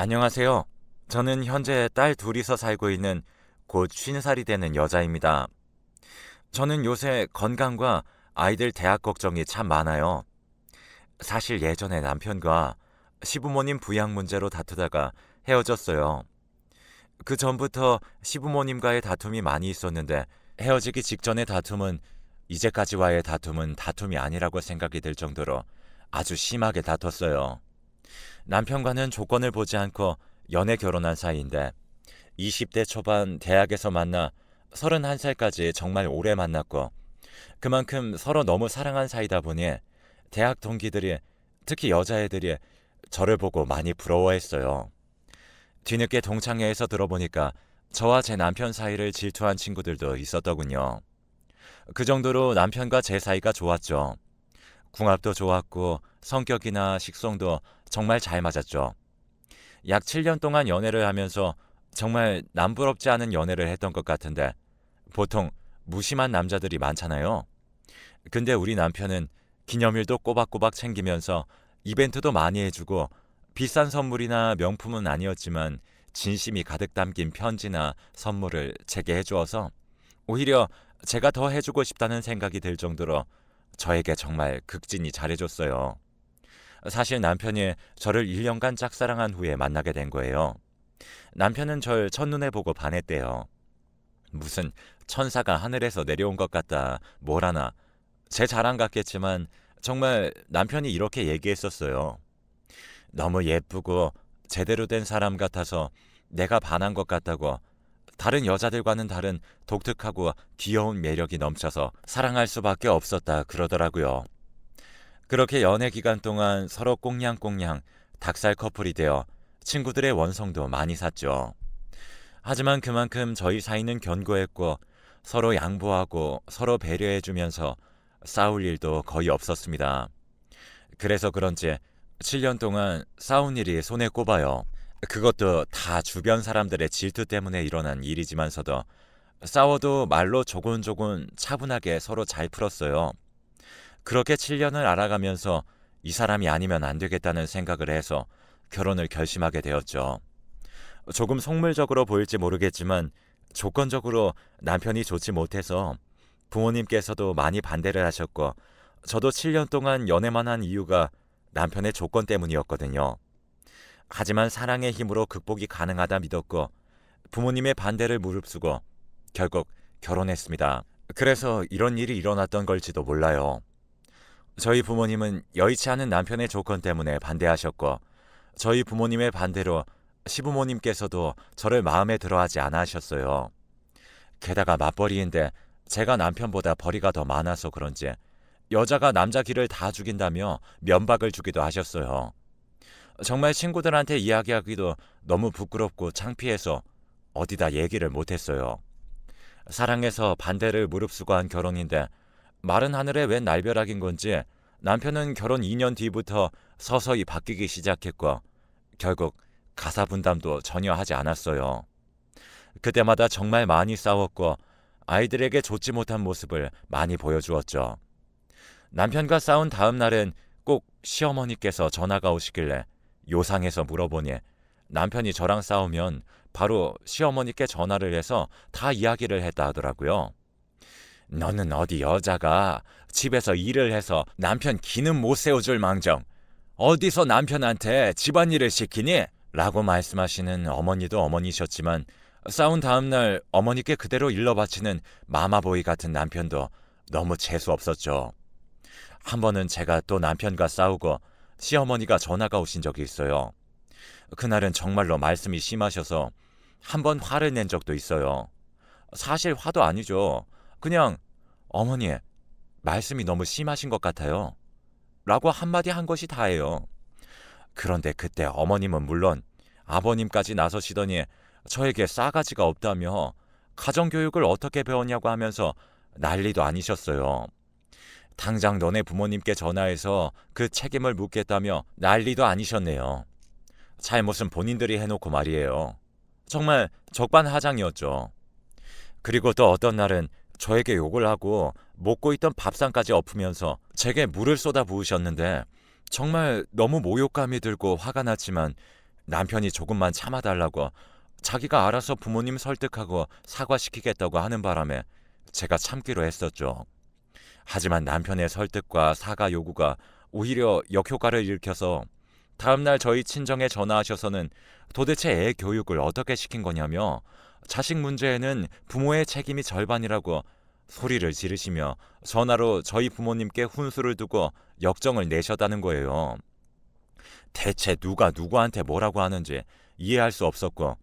안녕하세요. 저는 현재 딸 둘이서 살고 있는 곧 50살이 되는 여자입니다. 저는 요새 건강과 아이들 대학 걱정이 참 많아요. 사실 예전에 남편과 시부모님 부양 문제로 다투다가 헤어졌어요. 그 전부터 시부모님과의 다툼이 많이 있었는데 헤어지기 직전의 다툼은 이제까지와의 다툼은 다툼이 아니라고 생각이 들 정도로 아주 심하게 다퉜어요. 남편과는 조건을 보지 않고 연애 결혼한 사이인데 20대 초반 대학에서 만나 31살까지 정말 오래 만났고 그만큼 서로 너무 사랑한 사이다 보니 대학 동기들이 특히 여자애들이 저를 보고 많이 부러워했어요. 뒤늦게 동창회에서 들어보니까 저와 제 남편 사이를 질투한 친구들도 있었더군요. 그 정도로 남편과 제 사이가 좋았죠. 궁합도 좋았고 성격이나 식성도 정말 잘 맞았죠. 약 7년 동안 연애를 하면서 정말 남부럽지 않은 연애를 했던 것 같은데 보통 무심한 남자들이 많잖아요. 근데 우리 남편은 기념일도 꼬박꼬박 챙기면서 이벤트도 많이 해주고 비싼 선물이나 명품은 아니었지만 진심이 가득 담긴 편지나 선물을 제게 해주어서 오히려 제가 더 해주고 싶다는 생각이 들 정도로 저에게 정말 극진히 잘해줬어요. 사실 남편이 저를 1년간 짝사랑한 후에 만나게 된 거예요. 남편은 절 첫눈에 보고 반했대요. 무슨 천사가 하늘에서 내려온 것 같다, 뭐라나. 제 자랑 같겠지만 정말 남편이 이렇게 얘기했었어요. 너무 예쁘고 제대로 된 사람 같아서 내가 반한 것 같다고 다른 여자들과는 다른 독특하고 귀여운 매력이 넘쳐서 사랑할 수밖에 없었다 그러더라고요. 그렇게 연애 기간 동안 서로 꽁냥꽁냥 닭살 커플이 되어 친구들의 원성도 많이 샀죠. 하지만 그만큼 저희 사이는 견고했고 서로 양보하고 서로 배려해주면서 싸울 일도 거의 없었습니다. 그래서 그런지 7년 동안 싸운 일이 손에 꼽아요. 그것도 다 주변 사람들의 질투 때문에 일어난 일이지만서도 싸워도 말로 조곤조곤 차분하게 서로 잘 풀었어요. 그렇게 7년을 알아가면서 이 사람이 아니면 안 되겠다는 생각을 해서 결혼을 결심하게 되었죠. 조금 속물적으로 보일지 모르겠지만 조건적으로 남편이 좋지 못해서 부모님께서도 많이 반대를 하셨고 저도 7년 동안 연애만 한 이유가 남편의 조건 때문이었거든요. 하지만 사랑의 힘으로 극복이 가능하다 믿었고 부모님의 반대를 무릅쓰고 결국 결혼했습니다. 그래서 이런 일이 일어났던 걸지도 몰라요. 저희 부모님은 여의치 않은 남편의 조건 때문에 반대하셨고 저희 부모님의 반대로 시부모님께서도 저를 마음에 들어하지 않아 하셨어요. 게다가 맞벌이인데 제가 남편보다 벌이가 더 많아서 그런지 여자가 남자 길을 다 죽인다며 면박을 주기도 하셨어요. 정말 친구들한테 이야기하기도 너무 부끄럽고 창피해서 어디다 얘기를 못했어요. 사랑해서 반대를 무릅쓰고 한 결혼인데 마른 하늘에 웬 날벼락인 건지 남편은 결혼 2년 뒤부터 서서히 바뀌기 시작했고 결국 가사 분담도 전혀 하지 않았어요. 그때마다 정말 많이 싸웠고 아이들에게 좋지 못한 모습을 많이 보여주었죠. 남편과 싸운 다음 날엔 꼭 시어머니께서 전화가 오시길래 요상해서 물어보니 남편이 저랑 싸우면 바로 시어머니께 전화를 해서 다 이야기를 했다 하더라고요. 너는 어디 여자가 집에서 일을 해서 남편 기는 못 세워줄 망정 어디서 남편한테 집안일을 시키니? 라고 말씀하시는 어머니도 어머니셨지만 싸운 다음날 어머니께 그대로 일러 바치는 마마보이 같은 남편도 너무 재수 없었죠. 한 번은 제가 또 남편과 싸우고 시어머니가 전화가 오신 적이 있어요. 그날은 정말로 말씀이 심하셔서 한 번 화를 낸 적도 있어요. 사실 화도 아니죠. 그냥 어머니 말씀이 너무 심하신 것 같아요. 라고 한마디 한 것이 다예요. 그런데 그때 어머님은 물론 아버님까지 나서시더니 저에게 싸가지가 없다며 가정교육을 어떻게 배웠냐고 하면서 난리도 아니셨어요. 당장 너네 부모님께 전화해서 그 책임을 묻겠다며 난리도 아니셨네요. 잘못은 본인들이 해놓고 말이에요. 정말 적반하장이었죠. 그리고 또 어떤 날은 저에게 욕을 하고 먹고 있던 밥상까지 엎으면서 제게 물을 쏟아 부으셨는데 정말 너무 모욕감이 들고 화가 났지만 남편이 조금만 참아달라고 자기가 알아서 부모님 설득하고 사과시키겠다고 하는 바람에 제가 참기로 했었죠. 하지만 남편의 설득과 사과 요구가 오히려 역효과를 일으켜서 다음날 저희 친정에 전화하셔서는 도대체 애 교육을 어떻게 시킨 거냐며 자식 문제에는 부모의 책임이 절반이라고 소리를 지르시며 전화로 저희 부모님께 훈수를 두고 역정을 내셨다는 거예요. 대체 누가 누구한테 뭐라고 하는지 이해할 수 없었고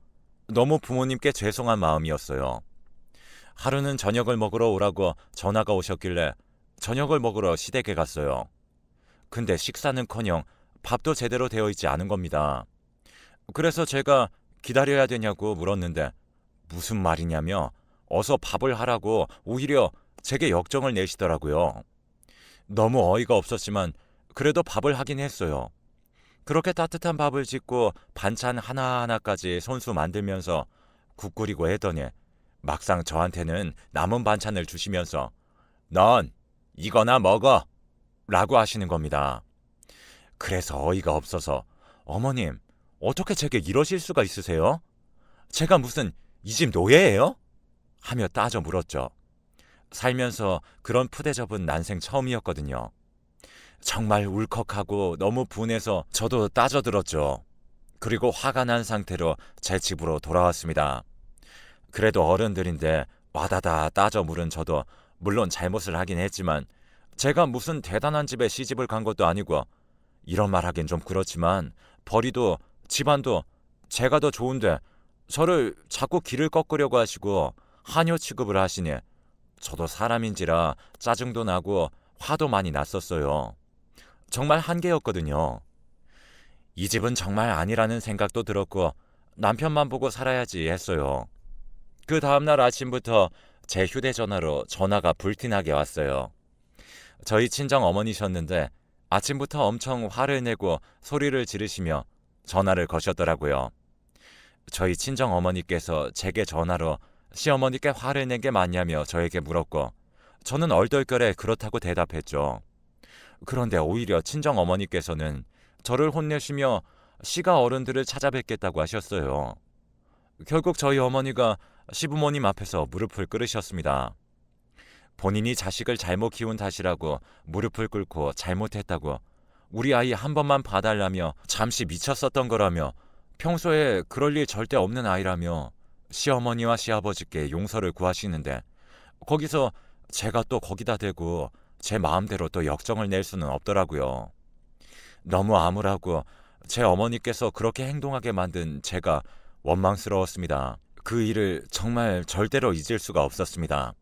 너무 부모님께 죄송한 마음이었어요. 하루는 저녁을 먹으러 오라고 전화가 오셨길래 저녁을 먹으러 시댁에 갔어요. 근데 식사는커녕 밥도 제대로 되어 있지 않은 겁니다. 그래서 제가 기다려야 되냐고 물었는데 무슨 말이냐며 어서 밥을 하라고 오히려 제게 역정을 내시더라고요. 너무 어이가 없었지만 그래도 밥을 하긴 했어요. 그렇게 따뜻한 밥을 짓고 반찬 하나하나까지 손수 만들면서 국 끓이고 했더니 막상 저한테는 남은 반찬을 주시면서 넌 이거나 먹어 라고 하시는 겁니다. 그래서 어이가 없어서 어머님 어떻게 제게 이러실 수가 있으세요? 제가 무슨 이 집 노예예요? 하며 따져 물었죠. 살면서 그런 푸대접은 난생 처음이었거든요. 정말 울컥하고 너무 분해서 저도 따져 들었죠. 그리고 화가 난 상태로 제 집으로 돌아왔습니다. 그래도 어른들인데 와다다 따져 물은 저도 물론 잘못을 하긴 했지만 제가 무슨 대단한 집에 시집을 간 것도 아니고 이런 말 하긴 좀 그렇지만 벌이도 집안도 제가 더 좋은데 저를 자꾸 길을 꺾으려고 하시고 한여 취급을 하시니 저도 사람인지라 짜증도 나고 화도 많이 났었어요. 정말 한계였거든요. 이 집은 정말 아니라는 생각도 들었고 남편만 보고 살아야지 했어요. 그 다음날 아침부터 제 휴대전화로 전화가 불티나게 왔어요. 저희 친정 어머니셨는데 아침부터 엄청 화를 내고 소리를 지르시며 전화를 거셨더라고요. 저희 친정 어머니께서 제게 전화로 시어머니께 화를 낸 게 맞냐며 저에게 물었고 저는 얼떨결에 그렇다고 대답했죠. 그런데 오히려 친정 어머니께서는 저를 혼내시며 시가 어른들을 찾아뵙겠다고 하셨어요. 결국 저희 어머니가 시부모님 앞에서 무릎을 꿇으셨습니다. 본인이 자식을 잘못 키운 탓이라고 무릎을 꿇고 잘못했다고 우리 아이 한 번만 봐달라며 잠시 미쳤었던 거라며 평소에 그럴 일 절대 없는 아이라며 시어머니와 시아버지께 용서를 구하시는데 거기서 제가 또 거기다 대고 제 마음대로 또 역정을 낼 수는 없더라고요. 너무 암울하고 제 어머니께서 그렇게 행동하게 만든 제가 원망스러웠습니다. 그 일을 정말 절대로 잊을 수가 없었습니다.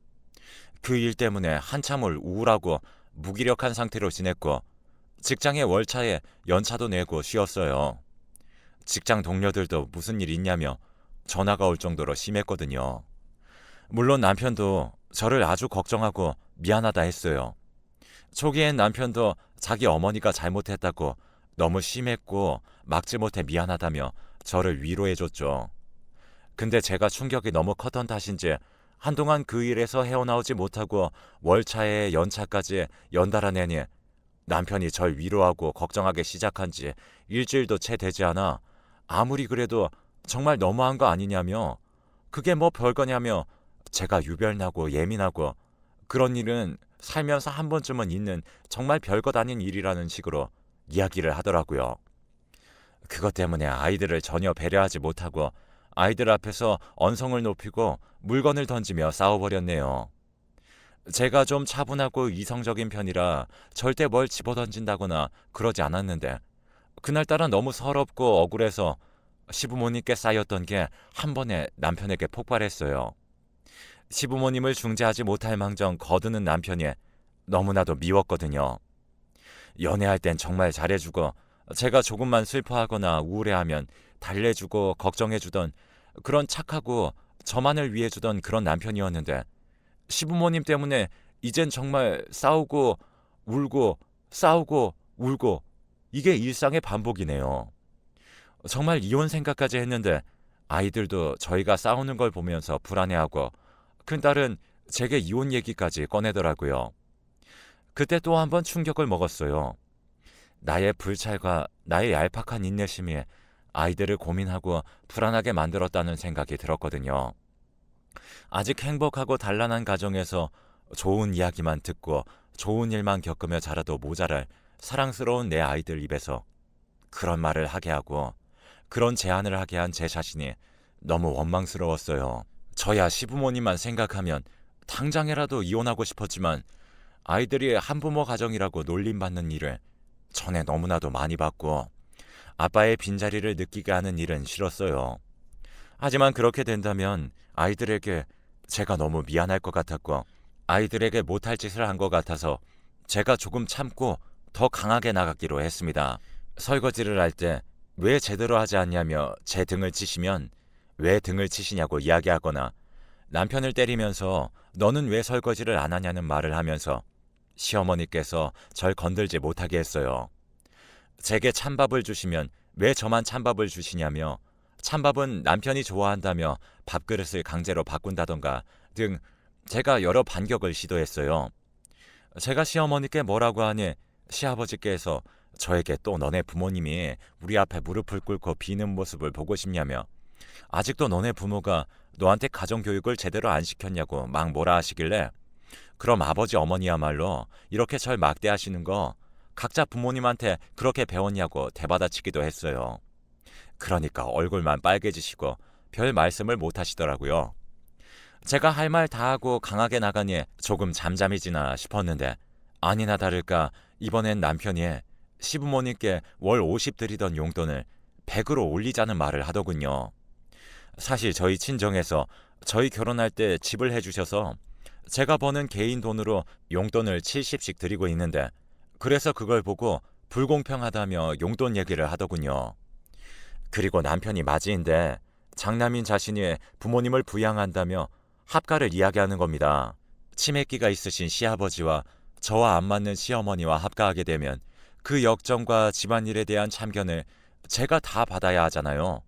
그 일 때문에 한참을 우울하고 무기력한 상태로 지냈고 직장의 월차에 연차도 내고 쉬었어요. 직장 동료들도 무슨 일 있냐며 전화가 올 정도로 심했거든요. 물론 남편도 저를 아주 걱정하고 미안하다 했어요. 초기엔 남편도 자기 어머니가 잘못했다고 너무 심했고 막지 못해 미안하다며 저를 위로해줬죠. 근데 제가 충격이 너무 컸던 탓인지 한동안 그 일에서 헤어나오지 못하고 월차에 연차까지 연달아 내니 남편이 절 위로하고 걱정하기 시작한 지 일주일도 채 되지 않아 아무리 그래도 정말 너무한 거 아니냐며 그게 뭐 별거냐며 제가 유별나고 예민하고 그런 일은 살면서 한 번쯤은 있는 정말 별것 아닌 일이라는 식으로 이야기를 하더라고요. 그것 때문에 아이들을 전혀 배려하지 못하고 아이들 앞에서 언성을 높이고 물건을 던지며 싸워버렸네요. 제가 좀 차분하고 이성적인 편이라 절대 뭘 집어던진다거나 그러지 않았는데 그날따라 너무 서럽고 억울해서 시부모님께 쌓였던 게 한 번에 남편에게 폭발했어요. 시부모님을 중재하지 못할 망정 거드는 남편이 너무나도 미웠거든요. 연애할 땐 정말 잘해주고 제가 조금만 슬퍼하거나 우울해하면 달래주고 걱정해주던 그런 착하고 저만을 위해 주던 그런 남편이었는데 시부모님 때문에 이젠 정말 싸우고 울고 싸우고 울고 이게 일상의 반복이네요. 정말 이혼 생각까지 했는데 아이들도 저희가 싸우는 걸 보면서 불안해하고 큰딸은 제게 이혼 얘기까지 꺼내더라고요. 그때 또 한 번 충격을 먹었어요. 나의 불찰과 나의 얄팍한 인내심이 아이들을 고민하고 불안하게 만들었다는 생각이 들었거든요. 아직 행복하고 단란한 가정에서 좋은 이야기만 듣고 좋은 일만 겪으며 자라도 모자랄 사랑스러운 내 아이들 입에서 그런 말을 하게 하고 그런 제안을 하게 한 제 자신이 너무 원망스러웠어요. 저야 시부모님만 생각하면 당장이라도 이혼하고 싶었지만 아이들이 한부모 가정이라고 놀림받는 일을 전에 너무나도 많이 봤고 아빠의 빈자리를 느끼게 하는 일은 싫었어요. 하지만 그렇게 된다면 아이들에게 제가 너무 미안할 것 같았고 아이들에게 못할 짓을 한 것 같아서 제가 조금 참고 더 강하게 나가기로 했습니다. 설거지를 할 때 왜 제대로 하지 않냐며 제 등을 치시면 왜 등을 치시냐고 이야기하거나 남편을 때리면서 너는 왜 설거지를 안 하냐는 말을 하면서 시어머니께서 절 건들지 못하게 했어요. 제게 찬밥을 주시면 왜 저만 찬밥을 주시냐며 찬밥은 남편이 좋아한다며 밥그릇을 강제로 바꾼다던가 등 제가 여러 반격을 시도했어요. 제가 시어머니께 뭐라고 하니 시아버지께서 저에게 또 너네 부모님이 우리 앞에 무릎을 꿇고 비는 모습을 보고 싶냐며 아직도 너네 부모가 너한테 가정교육을 제대로 안 시켰냐고 막 뭐라 하시길래 그럼 아버지 어머니야말로 이렇게 절 막대하시는 거 각자 부모님한테 그렇게 배웠냐고 대받아치기도 했어요. 그러니까 얼굴만 빨개지시고 별 말씀을 못 하시더라고요. 제가 할 말 다 하고 강하게 나가니 조금 잠잠해지나 싶었는데 아니나 다를까 이번엔 남편이 시부모님께 월 50 드리던 용돈을 100으로 올리자는 말을 하더군요. 사실 저희 친정에서 저희 결혼할 때 집을 해주셔서 제가 버는 개인 돈으로 용돈을 70씩 드리고 있는데 그래서 그걸 보고 불공평하다며 용돈 얘기를 하더군요. 그리고 남편이 맞이인데 장남인 자신이 부모님을 부양한다며 합가를 이야기하는 겁니다. 치매기가 있으신 시아버지와 저와 안 맞는 시어머니와 합가하게 되면 그 역정과 집안일에 대한 참견을 제가 다 받아야 하잖아요.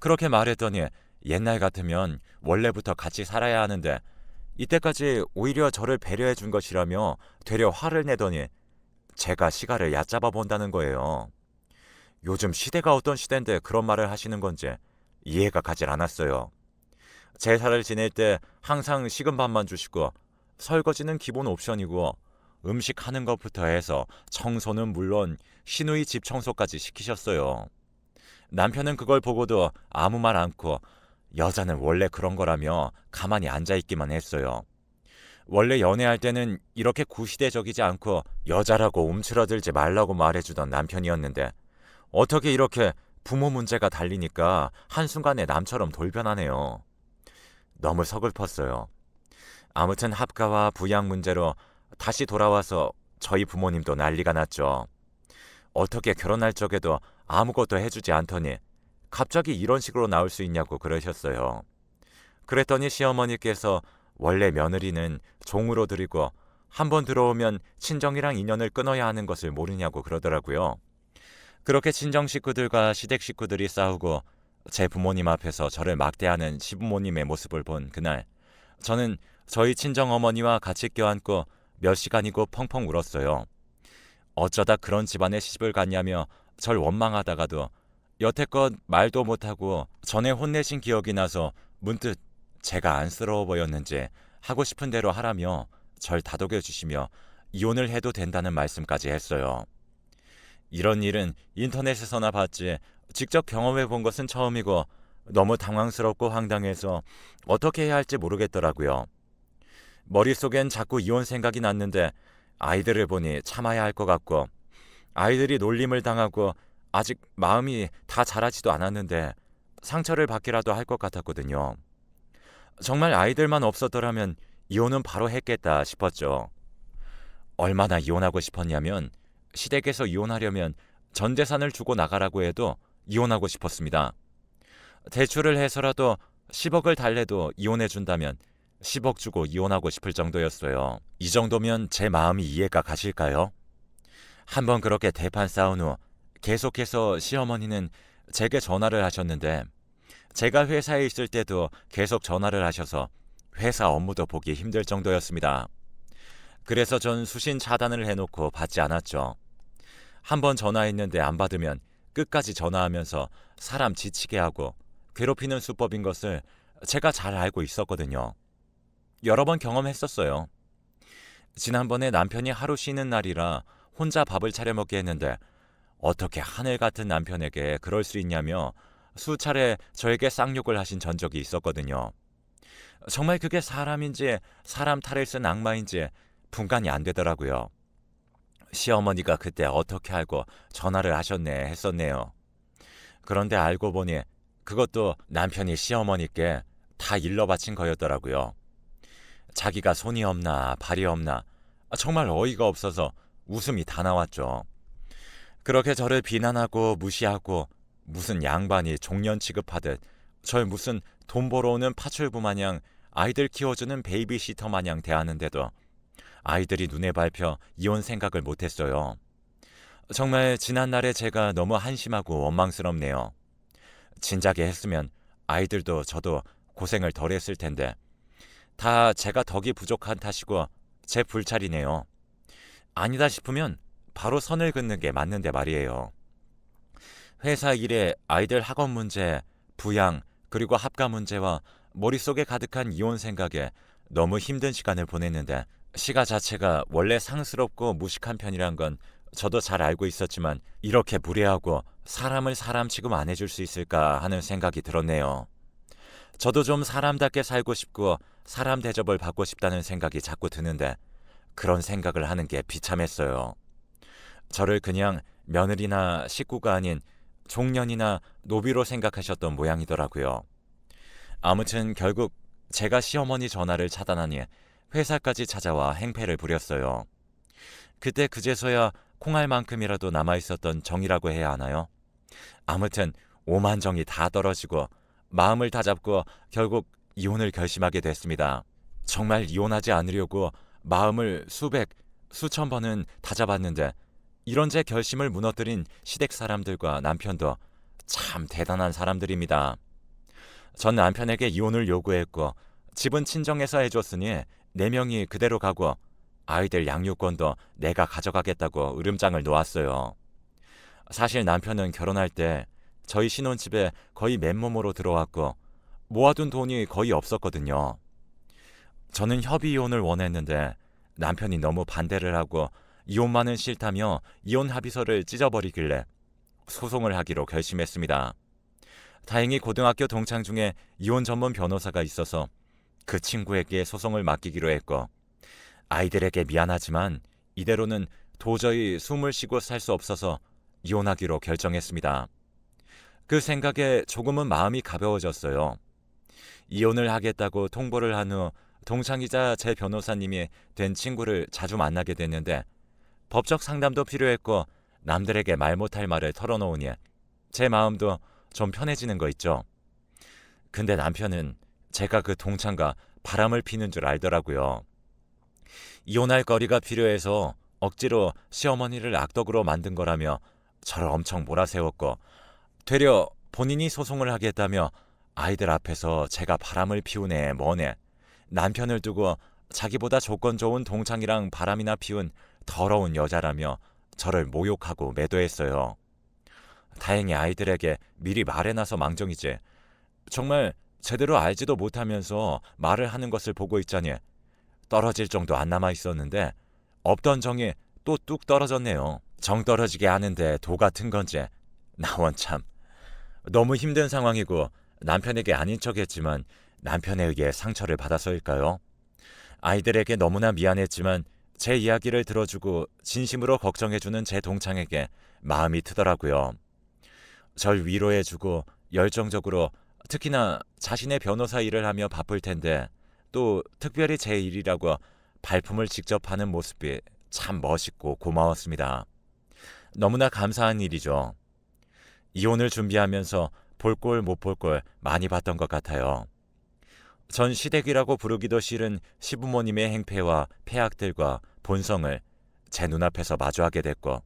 그렇게 말했더니 옛날 같으면 원래부터 같이 살아야 하는데 이때까지 오히려 저를 배려해 준 것이라며 되려 화를 내더니 제가 시가를 얕잡아 본다는 거예요. 요즘 시대가 어떤 시대인데 그런 말을 하시는 건지 이해가 가질 않았어요. 제사를 지낼 때 항상 식은 밥만 주시고 설거지는 기본 옵션이고 음식 하는 것부터 해서 청소는 물론 시누이 집 청소까지 시키셨어요. 남편은 그걸 보고도 아무 말 않고 여자는 원래 그런 거라며 가만히 앉아 있기만 했어요. 원래 연애할 때는 이렇게 구시대적이지 않고 여자라고 움츠러들지 말라고 말해주던 남편이었는데 어떻게 이렇게 부모 문제가 달리니까 한순간에 남처럼 돌변하네요. 너무 서글펐어요. 아무튼 합가와 부양 문제로 다시 돌아와서 저희 부모님도 난리가 났죠. 어떻게 결혼할 적에도 아무것도 해주지 않더니 갑자기 이런 식으로 나올 수 있냐고 그러셨어요. 그랬더니 시어머니께서 원래 며느리는 종으로 들이고 한 번 들어오면 친정이랑 인연을 끊어야 하는 것을 모르냐고 그러더라고요. 그렇게 친정 식구들과 시댁 식구들이 싸우고 제 부모님 앞에서 저를 막대하는 시부모님의 모습을 본 그날 저는 저희 친정 어머니와 같이 껴안고 몇 시간이고 펑펑 울었어요. 어쩌다 그런 집안에 시집을 갔냐며 절 원망하다가도 여태껏 말도 못하고 전에 혼내신 기억이 나서 문득 제가 안쓰러워 보였는지 하고 싶은 대로 하라며 절 다독여 주시며 이혼을 해도 된다는 말씀까지 했어요. 이런 일은 인터넷에서나 봤지 직접 경험해 본 것은 처음이고 너무 당황스럽고 황당해서 어떻게 해야 할지 모르겠더라고요. 머릿속엔 자꾸 이혼 생각이 났는데 아이들을 보니 참아야 할 것 같고 아이들이 놀림을 당하고 아직 마음이 다 자라지도 않았는데 상처를 받기라도 할 것 같았거든요. 정말 아이들만 없었더라면 이혼은 바로 했겠다 싶었죠. 얼마나 이혼하고 싶었냐면 시댁에서 이혼하려면 전 재산을 주고 나가라고 해도 이혼하고 싶었습니다. 대출을 해서라도 10억을 달래도 이혼해 준다면 10억 주고 이혼하고 싶을 정도였어요. 이 정도면 제 마음이 이해가 가실까요? 한번 그렇게 대판 싸운 후 계속해서 시어머니는 제게 전화를 하셨는데 제가 회사에 있을 때도 계속 전화를 하셔서 회사 업무도 보기 힘들 정도였습니다. 그래서 전 수신 차단을 해놓고 받지 않았죠. 한번 전화했는데 안 받으면 끝까지 전화하면서 사람 지치게 하고 괴롭히는 수법인 것을 제가 잘 알고 있었거든요. 여러 번 경험했었어요. 지난번에 남편이 하루 쉬는 날이라 혼자 밥을 차려 먹게 했는데 어떻게 하늘 같은 남편에게 그럴 수 있냐며 수차례 저에게 쌍욕을 하신 전적이 있었거든요. 정말 그게 사람인지 사람 탈을 쓴 악마인지 분간이 안 되더라고요. 시어머니가 그때 어떻게 알고 전화를 하셨네 했었네요. 그런데 알고 보니 그것도 남편이 시어머니께 다 일러 바친 거였더라고요. 자기가 손이 없나 발이 없나 정말 어이가 없어서 웃음이 다 나왔죠. 그렇게 저를 비난하고 무시하고 무슨 양반이 종년 취급하듯 절 무슨 돈 벌어오는 파출부 마냥 아이들 키워주는 베이비시터 마냥 대하는데도 아이들이 눈에 밟혀 이혼 생각을 못했어요. 정말 지난날에 제가 너무 한심하고 원망스럽네요. 진작에 했으면 아이들도 저도 고생을 덜 했을 텐데 다 제가 덕이 부족한 탓이고 제 불찰이네요. 아니다 싶으면 바로 선을 긋는 게 맞는데 말이에요. 회사 일에 아이들 학원 문제, 부양, 그리고 합가 문제와 머릿속에 가득한 이혼 생각에 너무 힘든 시간을 보냈는데 시가 자체가 원래 상스럽고 무식한 편이란 건 저도 잘 알고 있었지만 이렇게 무례하고 사람을 사람 취급 안 해줄 수 있을까 하는 생각이 들었네요. 저도 좀 사람답게 살고 싶고 사람 대접을 받고 싶다는 생각이 자꾸 드는데 그런 생각을 하는 게 비참했어요. 저를 그냥 며느리나 식구가 아닌 종년이나 노비로 생각하셨던 모양이더라고요. 아무튼 결국 제가 시어머니 전화를 차단하니 회사까지 찾아와 행패를 부렸어요. 그때 그제서야 콩알만큼이라도 남아 있었던 정이라고 해야 하나요? 아무튼 오만 정이 다 떨어지고 마음을 다잡고 결국 이혼을 결심하게 됐습니다. 정말 이혼하지 않으려고 마음을 수백, 수천 번은 다잡았는데 이런 제 결심을 무너뜨린 시댁 사람들과 남편도 참 대단한 사람들입니다. 전 남편에게 이혼을 요구했고 집은 친정에서 해줬으니 네 명이 그대로 가고 아이들 양육권도 내가 가져가겠다고 으름장을 놓았어요. 사실 남편은 결혼할 때 저희 신혼집에 거의 맨몸으로 들어왔고 모아둔 돈이 거의 없었거든요. 저는 협의 이혼을 원했는데 남편이 너무 반대를 하고 이혼만은 싫다며 이혼 합의서를 찢어버리길래 소송을 하기로 결심했습니다. 다행히 고등학교 동창 중에 이혼 전문 변호사가 있어서 그 친구에게 소송을 맡기기로 했고 아이들에게 미안하지만 이대로는 도저히 숨을 쉬고 살 수 없어서 이혼하기로 결정했습니다. 그 생각에 조금은 마음이 가벼워졌어요. 이혼을 하겠다고 통보를 한 후 동창이자 제 변호사님이 된 친구를 자주 만나게 됐는데 법적 상담도 필요했고 남들에게 말 못할 말을 털어놓으니 제 마음도 좀 편해지는 거 있죠. 근데 남편은 제가 그 동창과 바람을 피는 줄 알더라고요. 이혼할 거리가 필요해서 억지로 시어머니를 악덕으로 만든 거라며 저를 엄청 몰아세웠고 되려 본인이 소송을 하겠다며 아이들 앞에서 제가 바람을 피우네 뭐네 남편을 두고 자기보다 조건 좋은 동창이랑 바람이나 피운 더러운 여자라며 저를 모욕하고 매도했어요. 다행히 아이들에게 미리 말해놔서 망정이지. 정말 제대로 알지도 못하면서 말을 하는 것을 보고 있자니 떨어질 정도 안 남아 있었는데 없던 정이 또 뚝 떨어졌네요. 정 떨어지게 하는데 도 같은 건지 나 원 참 너무 힘든 상황이고 남편에게 아닌 척했지만 남편에 의해 상처를 받아서일까요? 아이들에게 너무나 미안했지만 제 이야기를 들어주고 진심으로 걱정해주는 제 동창에게 마음이 트더라고요. 절 위로해주고 열정적으로 특히나 자신의 변호사 일을 하며 바쁠 텐데 또 특별히 제 일이라고 발품을 직접 하는 모습이 참 멋있고 고마웠습니다. 너무나 감사한 일이죠. 이혼을 준비하면서 볼 꼴 못 볼 꼴 많이 봤던 것 같아요. 전 시댁이라고 부르기도 싫은 시부모님의 행패와 폐악들과 본성을 제 눈앞에서 마주하게 됐고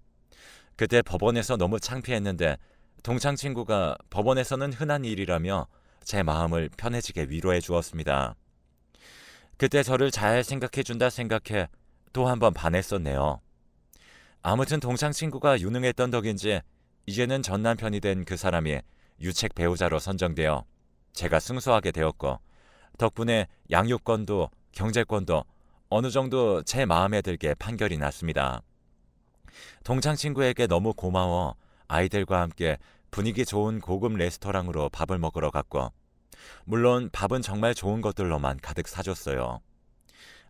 그때 법원에서 너무 창피했는데 동창 친구가 법원에서는 흔한 일이라며 제 마음을 편해지게 위로해 주었습니다. 그때 저를 잘 생각해 준다 생각해 또 한 번 반했었네요. 아무튼 동창 친구가 유능했던 덕인지 이제는 전 남편이 된 그 사람이 유책 배우자로 선정되어 제가 승소하게 되었고 덕분에 양육권도 경제권도 어느 정도 제 마음에 들게 판결이 났습니다. 동창 친구에게 너무 고마워 아이들과 함께 분위기 좋은 고급 레스토랑으로 밥을 먹으러 갔고 물론 밥은 정말 좋은 것들로만 가득 사줬어요.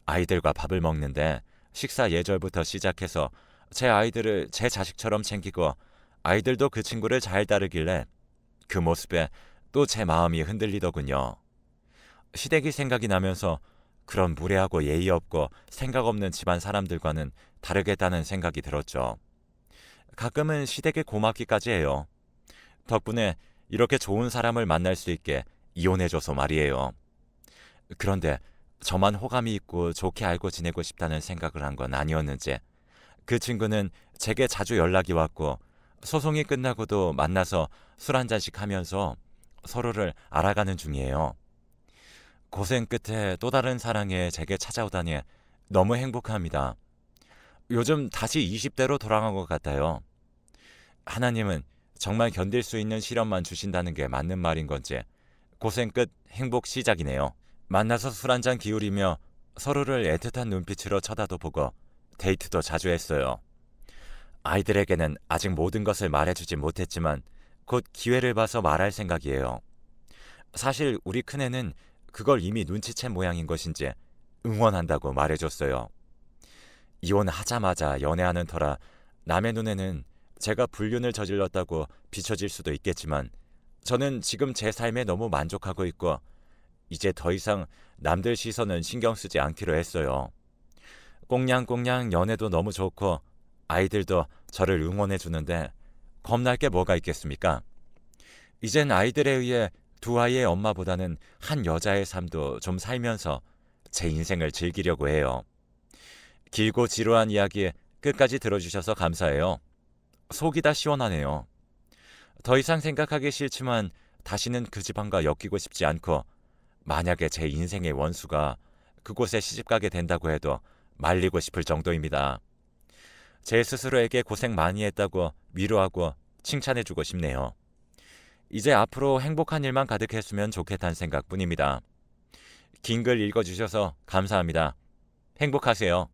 아이들과 밥을 먹는데 식사 예절부터 시작해서 제 아이들을 제 자식처럼 챙기고 아이들도 그 친구를 잘 따르길래 그 모습에 또 제 마음이 흔들리더군요. 시댁이 생각이 나면서 그런 무례하고 예의 없고 생각 없는 집안 사람들과는 다르겠다는 생각이 들었죠. 가끔은 시댁에 고맙기까지 해요. 덕분에 이렇게 좋은 사람을 만날 수 있게 이혼해줘서 말이에요. 그런데 저만 호감이 있고 좋게 알고 지내고 싶다는 생각을 한 건 아니었는지 그 친구는 제게 자주 연락이 왔고 소송이 끝나고도 만나서 술 한 잔씩 하면서 서로를 알아가는 중이에요. 고생 끝에 또 다른 사랑에 제게 찾아오다니 너무 행복합니다. 요즘 다시 20대로 돌아간 것 같아요. 하나님은 정말 견딜 수 있는 시련만 주신다는 게 맞는 말인 건지 고생 끝 행복 시작이네요. 만나서 술 한잔 기울이며 서로를 애틋한 눈빛으로 쳐다도 보고 데이트도 자주 했어요. 아이들에게는 아직 모든 것을 말해주지 못했지만 곧 기회를 봐서 말할 생각이에요. 사실 우리 큰애는 그걸 이미 눈치챈 모양인 것인지 응원한다고 말해줬어요. 이혼하자마자 연애하는 터라 남의 눈에는 제가 불륜을 저질렀다고 비춰질 수도 있겠지만 저는 지금 제 삶에 너무 만족하고 있고 이제 더 이상 남들 시선은 신경 쓰지 않기로 했어요. 꽁냥꽁냥 연애도 너무 좋고 아이들도 저를 응원해 주는데 겁날 게 뭐가 있겠습니까? 이젠 아이들에 의해 두 아이의 엄마보다는 한 여자의 삶도 좀 살면서 제 인생을 즐기려고 해요. 길고 지루한 이야기 끝까지 들어주셔서 감사해요. 속이 다 시원하네요. 더 이상 생각하기 싫지만 다시는 그 집안과 엮이고 싶지 않고 만약에 제 인생의 원수가 그곳에 시집가게 된다고 해도 말리고 싶을 정도입니다. 제 스스로에게 고생 많이 했다고 위로하고 칭찬해주고 싶네요. 이제 앞으로 행복한 일만 가득했으면 좋겠다는 생각뿐입니다. 긴 글 읽어주셔서 감사합니다. 행복하세요.